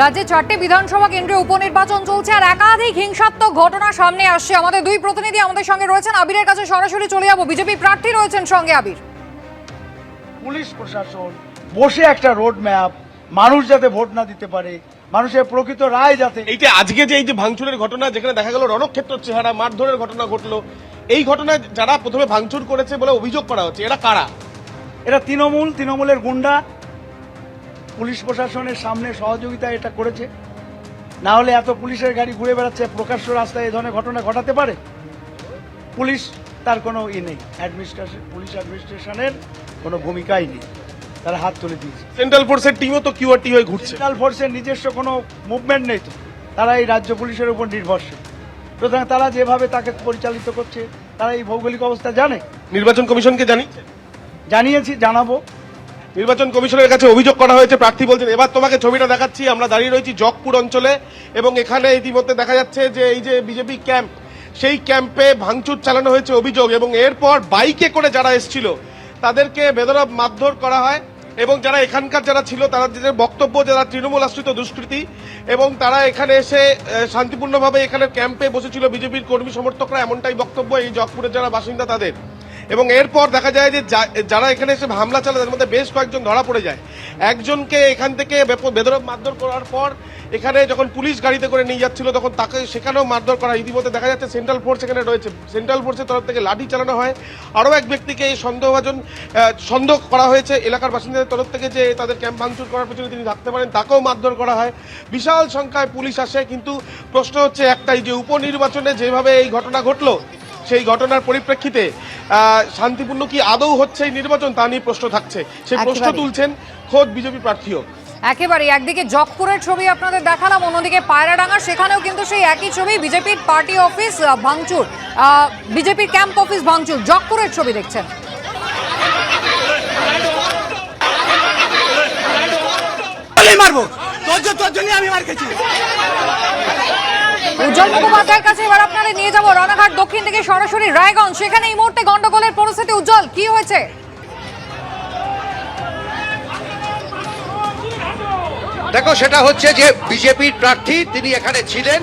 রাজ্যে চারটি বিধানসভা কেন্দ্রে উপনির্বাচন চলছে আর একাধিক হিংসাত্মক ঘটনা সামনে আসছে। আমাদের দুই প্রতিনিধি আমাদের সঙ্গে রয়েছেন। আবিরের কাছে সরাসরি চলে যাব। বিজেপি প্রার্থী রয়েছেন সঙ্গে আবির। পুলিশ প্রশাসন বসে একটা রোড ম্যাপ মানুষ যাতে ভোট না দিতে পারে মানুষের প্রকৃত রায় যাতে এইটা আজকে যে এই যে ভাঙচুরের ঘটনা যেখানে দেখা গেল রণক্ষেত্র চেহারা মারধরের ঘটনা ঘটলো এই ঘটনায় যারা প্রথমে ভাঙচুর করেছে বলে অভিযোগ করা হচ্ছে এরা কারা? এরা তৃণমূল তৃণমূলের গুন্ডা পুলিশ প্রশাসনের সামনে সহযোগিতা এটা করেছে। না হলে এত পুলিশের গাড়ি ঘুরে বেড়াচ্ছে প্রকাশ্য রাস্তায় এই ধরনের ঘটনা ঘটাতে পারে? পুলিশ তার কোনো ই নেই। অ্যাডমিনিস্ট্রেশন পুলিশ অ্যাডমিনিস্ট্রেশনের কোনো ভূমিকাই নেই। তারা হাত তুলে দিয়েছে। সেন্ট্রাল ফোর্সের টিমও তো কিউআরটি হয়ে ঘুরছে। সেন্ট্রাল ফোর্সের নিজস্ব কোনো মুভমেন্ট নেই তো। তারা এই রাজ্য পুলিশের উপর নির্ভরশীল। সুতরাং তারা যেভাবে তাকে পরিচালিত করছে তারা এই ভৌগোলিক অবস্থা জানে। নির্বাচন কমিশনকে জানি জানিয়েছি জানাব। নির্বাচন কমিশনের কাছে অভিযোগ করা হয়েছে, প্রার্থী বলছেন, এবার তোমাকে ছবিটা দেখাচ্ছি, আমরা দাঁড়িয়ে রয়েছি জগপুর অঞ্চলে এবং এখানে ইতিমধ্যে দেখা যাচ্ছে যে এই যে বিজেপি ক্যাম্প, সেই ক্যাম্পে ভাঙচুর চালানো হয়েছে অভিযোগ এবং এরপর বাইকে করে যারা এসেছিল, তাদেরকে বেদরব মারধর করা হয় এবং যারা এখানকার যারা ছিল, তারা যে বক্তব্য, যারা তৃণমূল আশ্রিত দুষ্কৃতি এবং তারা এখানে এসে শান্তিপূর্ণভাবে এখানে ক্যাম্পে বসেছিল বিজেপির কর্মী সমর্থকরা, এমনটাই বক্তব্য এই জগপুরের যারা বাসিন্দা তাদের। এবং এরপর দেখা যায় যে যারা এখানে এসে হামলা চালায় তার মধ্যে বেশ কয়েকজন ধরা পড়ে যায়। একজনকে এখান থেকে বেদরক মারধর করার পর এখানে যখন পুলিশ গাড়িতে করে নিয়ে যাচ্ছিল, তখন তাকে সেখানেও মারধর করা ইতিমধ্যে দেখা যাচ্ছে সেন্ট্রাল ফোর্স এখানে রয়েছে। সেন্ট্রাল ফোর্সের তরফ থেকে লাঠি চালানো হয়। আরও এক ব্যক্তিকে এই সন্দেহভাজন সন্দেহ করা হয়েছে এলাকার বাসিন্দাদের তরফ থেকে যে তাদের ক্যাম্প ভাঙচুর করার পেছনে তিনি থাকতে পারেন, তাকেও মারধর করা হয়। বিশাল সংখ্যায় পুলিশ আসে, কিন্তু প্রশ্ন হচ্ছে একটাই যে, উপনির্বাচনে যেভাবে এই ঘটনা ঘটলো, সেই ঘটনার পরিপ্রেক্ষিতে শান্তিপূর্ণ কি আদৌ হচ্ছে এই নির্বাচন? তা নিয়ে প্রশ্ন থাকছে। সেই প্রশ্ন তুলছেন খোদ বিজেপি প্রার্থীও। একেবারে একদিকে জকপুরের ছবি আপনাদের দেখালাম অন্যদিকে পায়রাডাঙ্গা সেখানেও কিন্তু সেই একই ছবি বিজেপির পার্টি অফিস ভাঙচুর। আহ, বিজেপির ক্যাম্প অফিস ভাঙচুর। জকপুরের ছবি দেখছেন। মারবো। তোর জন্য আমি মার খেয়েছি। উজ্জ্বল মুখোপাধ্যায়ের কাছে এবার আপনাদের নিয়ে যাব রানাঘাট দক্ষিণ থেকে সরাসরি রায়গঞ্জ। সেখানে এই মুহূর্তে গন্ডগোলের পরিস্থিতি উজ্জ্বল, কি হয়েছে? দেখো, সেটা হচ্ছে যে বিজেপির প্রার্থী তিনি এখানে ছিলেন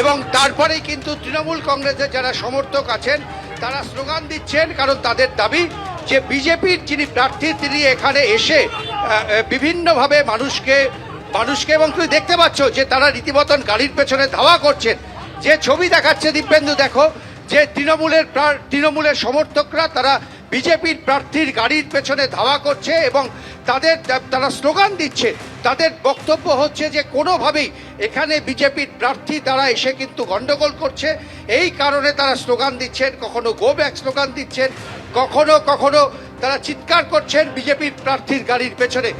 এবং তারপরেই কিন্তু তৃণমূল কংগ্রেসের যারা সমর্থক আছেন, তারা স্লোগান দিচ্ছেন কারণ তাদের দাবি যে বিজেপির যিনি প্রার্থী, তিনি এখানে এসে বিভিন্নভাবে মানুষকে মানুষকে এবং তুমি দেখতে পাচ্ছ যে তারা রীতিমতন গাড়ির পেছনে ধাওয়া করছেন। যে ছবি দেখাচ্ছে দিব্যেন্দু, দেখো, যে তৃণমূলের তৃণমূলের সমর্থকরা তারা বিজেপির প্রার্থীর গাড়ির পেছনে ধাওয়া করছে এবং তাদের, তারা স্লোগান দিচ্ছে। তাদের বক্তব্য হচ্ছে যে কোনোভাবেই এখানে বিজেপির প্রার্থী তারা এসে কিন্তু গন্ডগোল করছে। এই কারণে তারা স্লোগান দিচ্ছেন, কখনো গো ব্যাক স্লোগান দিচ্ছেন, কখনো কখনো তারা চিৎকার করছেন বিজেপির প্রার্থীর গাড়ির পেছনে।